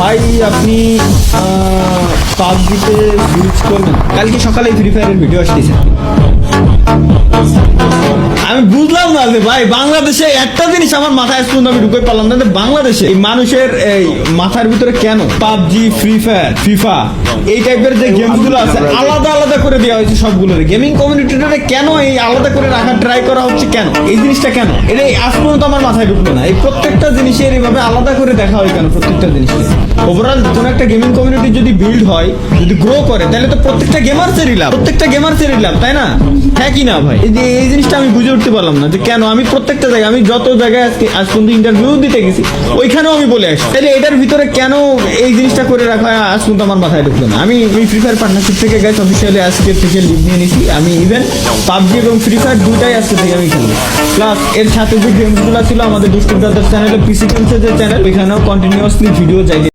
ভাই আপনি পাবজিতে ইউজ করবেন। কালকে সকালে ফ্রি ফায়ারের ভিডিও আসতেছে। আমি বুঝলাম না যে ভাই, বাংলাদেশে একটা জিনিস আমার মাথায় পর্যন্ত আমি ঢুকে পারলাম না যে বাংলাদেশে এই মানুষের এই মাথার ভিতরে কেন? পাবজি ফ্রি ফায়ার ফিফা এই টাইপের যে গেমসগুলো আছে, আলাদা আলাদা করে দেওয়া হয়েছে সবগুলোর। গেমিং কমিউনিটিটারে কেন এই আলাদা করে রাখার ট্রাই করা হচ্ছে কেন? এই জিনিসটা কেন? এটা এই আজ পর্যন্ত আমার মাথায় ঢুকলো না। এই প্রত্যেকটা জিনিসের এইভাবে আলাদা করে দেখা হয় কেন প্রত্যেকটা জিনিসকে? ওভারঅল কোন একটা গেমিং কমিউনিটি যদি বিল্ড হয়, যদি গ্রো করে, তাহলে তো প্রত্যেকটা গেমার্সেরই লাভ। প্রত্যেকটা গেমার্সেরই লাভ, তাই না? হ্যাঁ কি না ভাই? এই জিনিসটা আমি বুঝে উঠতে পারলাম না যে কেন? আমি প্রত্যেকটা জায়গায়, আমি যত জায়গায় আজকে আজ পর্যন্ত ইন্টারভিউ দিতে গেছি, ওইখানেও আমি বলে আসি তাহলে এটার ভিতরে কেন এই জিনিসটা করে রাখা আজ পর্যন্ত আমার মাথায় ঢুকলো না। আমি এই ফ্রি ফায়ার পার্টনারশিপ থেকে গেছি অফিসিয়ালি আজকে থেকে লিভ নিয়ে নিয়েছি আমি ইভেন পাবজি এবং ফ্রি ফায়ার দুটাই আজকে থেকে আমি খেলব। প্লাস এর সাথে যে গেমসগুলো ছিল আমাদের ব্রাদার চ্যানেলে পিসি গেমসের যে চ্যানেল ওইখানেও কন্টিনিউয়াসলি ভিডিও যাই